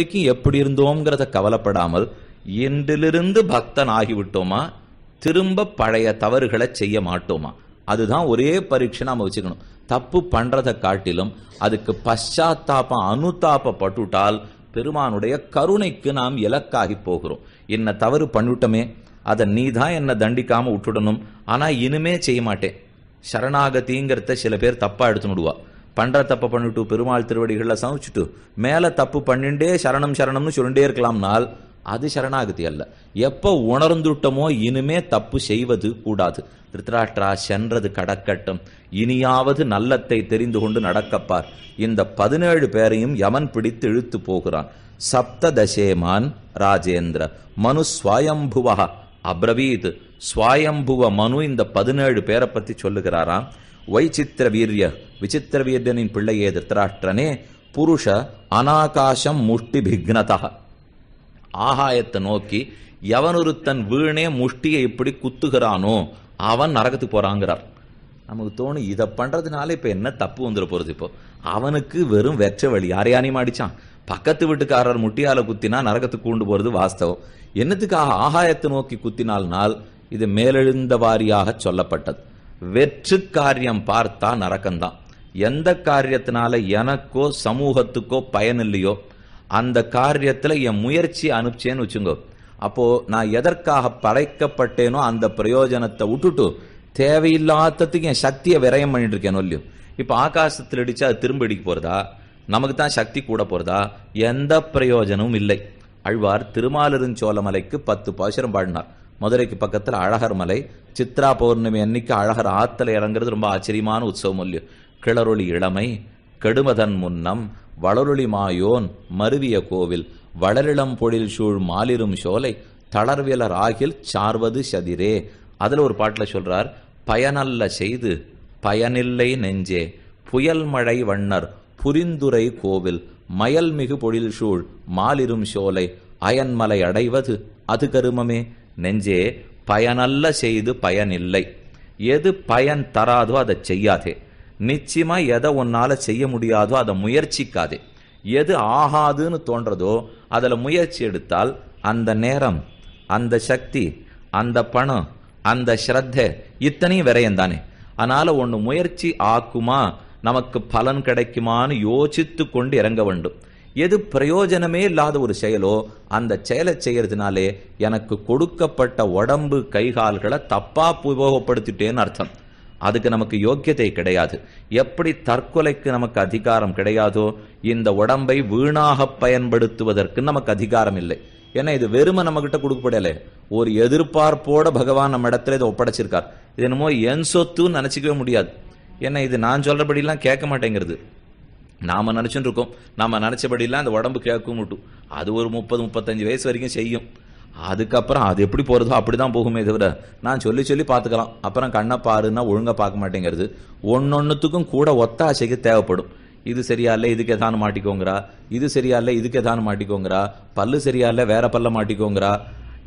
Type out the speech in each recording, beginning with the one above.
வரைக்கும் எப்படி இருந்தோங்கிறத கவலைப்படாமல் இன்றிலிருந்து பக்தன் ஆகிவிட்டோமா திரும்ப பழைய தவறுகளை செய்ய மாட்டோமா? அதுதான் ஒரே பரீட்சை நாம வச்சுக்கணும். தப்பு பண்றதை காட்டிலும் அதுக்கு பశ్చాத்தாபம் அனுதாபப்பட்டுட்டால் பெருமானுடைய கருணைக்கு நாம் இலக்காகி போகிறோம். என்ன தவறு பண்ணிட்டோமே அதை நீ தான் என்னை தண்டிக்காம விட்டுடணும். ஆனா இனிமே செய்ய மாட்டேன். சரணாகதிங்கிறத சில பேர் தப்பா எடுத்துனுடுவா பண்ற தப்ப பண்ணிட்டு பெருமாள் திருவடிகள்ல சமைச்சுட்டு மேல தப்பு பண்ணிண்டே சரணம் சரணம்னு சொல்லிட்டே இருக்கலாம்னால் அது சரணாகதி அல்ல. எப்ப உணர்ந்துட்டமோ இனிமே தப்பு செய்வது கூடாது. திருத்தராஷ்டிரா சென்றது கடக்கட்டும் இனியாவது நல்லத்தை தெரிந்து கொண்டு நடக்கப்பார் இந்த பதினேழு பேரையும் யமன் பிடித்து இழுத்து போகிறான். சப்ததசேமான் ராஜேந்திர. மனு ஸ்வயம்புவா. அப்ரவீத். ஸ்வயம்புவ மனு இந்த பதினேழு பேரை பத்தி சொல்லுகிறாராம். வைச்சித்திர வீரிய விசித்திர வீரியனின் பிள்ளையே திருத்தராஷ்டிரனே புருஷ அனாகாசம் முஷ்டி பிக்னதா ஆகாயத்தை நோக்கி எவனொருத்தன் வீணே முஷ்டியை இப்படி குத்துகிறானோ அவன் நரகத்துக்கு போறாங்கிறார். நமக்கு தோணும் இதை பண்றதுனால இப்ப என்ன தப்பு வந்துட போறது இப்போ? அவனுக்கு வெறும் வெற்ற வழி. யாரையானையும் அடிச்சான்? பக்கத்து வீட்டுக்காரர் முட்டியால குத்தினா நரகத்துக்கு கொண்டு போறது வாஸ்தவம். என்னத்துக்காக ஆகாயத்தை நோக்கி குத்தினால்னால் இது மேலெழுந்த வாரியாக சொல்லப்பட்டது. வெற்று காரியம் பார்த்தா நரக்கம்தான் எந்த காரியத்தினால எனக்கோ சமூகத்துக்கோ பயன் இல்லையோ அந்த காரியத்தில் என் முயற்சி அனுப்பிச்சேன்னு வச்சுங்கோ. அப்போ நான் எதற்காக படைக்கப்பட்டேனோ அந்த பிரயோஜனத்தை விட்டுட்டு தேவையில்லாததுக்கு என் சக்தியை விரயம் பண்ணிட்டு இருக்கேனோ இல்லையோ. இப்போ ஆகாசத்தில் அடிச்சு அது திரும்ப அடிக்க போறதா? நமக்கு தான் சக்தி கூட போறதா? எந்த பிரயோஜனமும் இல்லை. அழ்வார் திருமாலிருஞ்சோலமலைக்கு பத்து பாசுரம் பாடினார். மதுரைக்கு பக்கத்தில் அழகர் மலை சித்ரா பௌர்ணமி அன்னைக்கு அழகர் ஆத்தில் இறங்குறது ரொம்ப ஆச்சரியமான உற்சவம் இல்லையோ. கிளறொளி இளமை கெடுமதன் முன்னம் வளரொளி மாயோன் மருவிய கோவில் வளரிளம் பொழில் சூழ் மாலிரும் சோலை தளர்வியலர் ஆகில் சார்வது சதிரே. அதில் ஒரு பாட்டில் சொல்றார் பயனல்ல செய்து பயனில்லை நெஞ்சே. புயல் மழை வண்ணர் புரிந்துரை கோவில் மயல்மிகு பொழில் சூழ் மாலிரும் சோலை அயன்மலை அடைவது அது கருமமே. நெஞ்சே பயனல்ல செய்து பயனில்லை. எது பயன் தராதோ அதை செய்யாதே. நிச்சயமா எதை உன்னால செய்ய முடியாதோ அதை முயற்சிக்காதே. எது ஆகாதுன்னு தோன்றதோ அதில் முயற்சி எடுத்தால் அந்த நேரம் அந்த சக்தி அந்த பணம் அந்த ஸ்ரத்த இத்தனையும் விரயம் தானே அதனால ஒன்று முயற்சி ஆக்குமா நமக்கு பலன் கிடைக்குமான்னு யோசித்து கொண்டு இறங்க வேண்டும். எது பிரயோஜனமே இல்லாத ஒரு செயலோ அந்த செயலை செய்யறதுனாலே எனக்கு கொடுக்கப்பட்ட உடம்பு கைகால்களை தப்பா உபயோகப்படுத்திட்டேன்னு அர்த்தம். அதுக்கு நமக்கு யோக்கியதை கிடையாது. எப்படி தற்கொலைக்கு நமக்கு அதிகாரம் கிடையாதோ இந்த உடம்பை வீணாக பயன்படுத்துவதற்கு நமக்கு அதிகாரம் இல்லை. ஏன்னா இது வெறுமை நம்ம கிட்ட கொடுக்கப்படல. ஒரு எதிர்பார்ப்போட பகவான் நம்ம இடத்துல இதை ஒப்படைச்சிருக்கார். இது என்னமோ என் சொத்துன்னு நினைச்சிக்கவே முடியாது. ஏன்னா இது நான் சொல்றபடிலாம் கேட்க மாட்டேங்கிறது. நாம நினைச்சுட்டு இருக்கோம் நாம நினைச்சபடிலாம் அந்த உடம்பு கேட்கும் மட்டும் அது ஒரு முப்பது முப்பத்தஞ்சு வயசு வரைக்கும் செய்யும். அதுக்கப்புறம் அது எப்படி பொறுதோ அப்படி தான் போகுமே தவிர நான் சொல்லி சொல்லி பார்த்துக்கலாம். அப்புறம் கண்ணை பாருன்னா ஒழுங்காக பார்க்க மாட்டேங்கிறது. ஒன்னொன்னுத்துக்கும் கூட ஒத்தாசைக்கு தேவைப்படும். இது சரியா இல்லை இதுக்கு எதானு மாட்டிக்கோங்கிறா. இது சரியா இல்லை இதுக்கு எதானு மாட்டிக்கோங்கிறா. பல்லு சரியா இல்லை வேற பல்ல மாட்டிக்கோங்கிறா.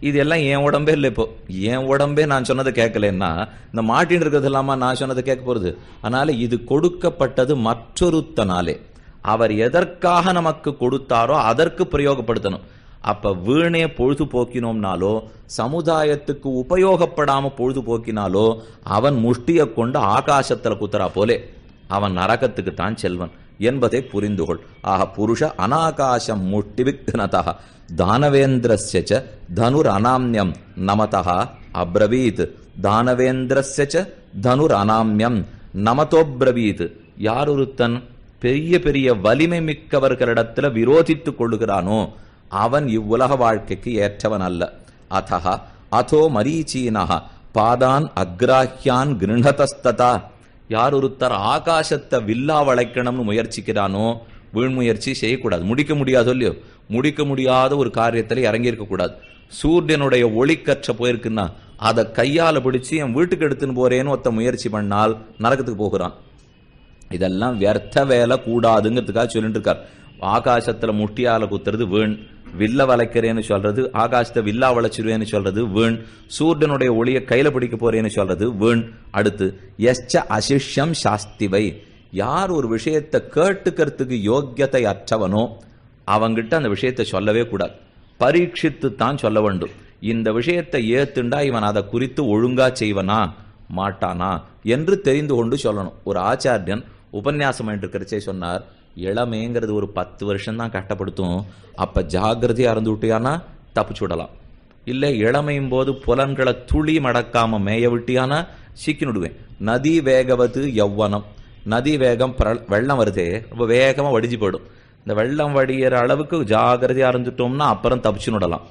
இது எல்லாம் என் உடம்பே இல்லை இப்போ. என் உடம்பே நான் சொன்னதை கேட்கலன்னா இந்த மாட்டின்னு இருக்கிறது இல்லாம நான் சொன்னதை கேட்க போறது. அதனால இது கொடுக்கப்பட்டது மற்றொருத்தனாலே. அவர் எதற்காக நமக்கு கொடுத்தாரோ அதற்கு பிரயோகப்படுத்தணும். அப்ப வீணே பொழுது போக்கினோம்னாலோ சமுதாயத்துக்கு உபயோகப்படாம பொழுது போக்கினாலோ அவன் முஷ்டியை கொண்டு ஆகாசத்துல குத்துறா போலே. அவன் நரகத்துக்கு தான் செல்வன். என்பதை புரிந்துகொள். ஆக புருஷ அனாகாசம் முட்டி விக்னதா தானவேந்திரஸ்ய தனுர் அனாம்யம் நமதா. அப்ரவீத். தானவேந்திரஸ்ய தனுர் அனாம்யம் நமதோப்ரவீத். யார் ஒருத்தன் பெரிய பெரிய வலிமை மிக்கவர்களிடத்துல விரோதித்துக் கொள்ளுகிறானோ அவன் இவ்வுலக வாழ்க்கைக்கு ஏற்றவன் அல்ல. அத்தஹ அதோ மரீச்சீனஹ பாதான் அக்ராஹ்யான் கிருணதஸ்ததா யார் ஒருத்தர் ஆகாசத்தை வில்லா வளைக்கணும்னு முயற்சிக்கிறானோ வீண் முயற்சி செய்யக்கூடாது. முடிக்க முடியாதோ இல்லையோ? முடிக்க முடியாத ஒரு காரியத்தில் இறங்கி கூடாது சூரியனுடைய ஒளிக்கற்ற போயிருக்குன்னா அதை கையால் பிடிச்சு என் வீட்டுக்கு எடுத்துன்னு போறேன்னு ஒருத்த முயற்சி பண்ணால் நரகத்துக்கு போகிறான். இதெல்லாம் வியர்த்த வேலை கூடாதுங்கிறதுக்காக சொல்லிட்டு இருக்கார். ஆகாசத்தில் முட்டியால குத்துறது வீண். வில்ல வளைக்கிறேன்னு சொல்றது ஆகாசத்தை வில்லா வளைச்சிருவேன்னு சொல்றது வீண். சூரியனுடைய ஒளியை கையில பிடிக்க போறேன்னு சொல்றது வீண். அடுத்து எஸ்ச அசிஷ்யம் சாஸ்திவை. யார் ஒரு விஷயத்தை கேட்டுக்கிறதுக்கு யோக்கியத்தை அற்றவனோ அவங்கிட்ட அந்த விஷயத்தை சொல்லவே கூடாது. பரீட்சித்து தான் சொல்ல வேண்டும். இந்த விஷயத்தை ஏத்துண்டா இவன் அதை குறித்து ஒழுங்கா செய்வனா? மாட்டானா? என்று தெரிந்து கொண்டு சொல்லணும். ஒரு ஆச்சாரியன் உபன்யாசம் இருக்கிறச்சே சொன்னார் இளமைங்கிறது ஒரு பத்து வருஷம் தான் கஷ்டப்படுத்தும் அப்ப ஜாகிரதையா இருந்து விட்டியானா? தப்பிச்சு விடலாம். இல்லை இளமையும் போது புலன்களை துளி மடக்காம மேய விட்டியானா? சிக்கினுடுவேன் நதி வேகவது யௌவனம். நதி வேகம் வெள்ளம் வருதே ரொம்ப வேகமா வடிஞ்சு போயிடும். இந்த வெள்ளம் வடிகிற அளவுக்கு ஜாகிரதையா இருந்துட்டோம்னா அப்புறம் தப்பிச்சு விடலாம்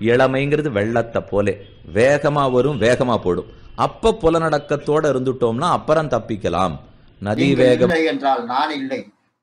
இளமைங்கிறது வெள்ளத்தை போலே. வேகமா வரும் வேகமா போடும் அப்ப புலனடக்கத்தோட இருந்துட்டோம்னா அப்புறம் தப்பிக்கலாம். நதி வேகம். என்றால் நான் இல்லை.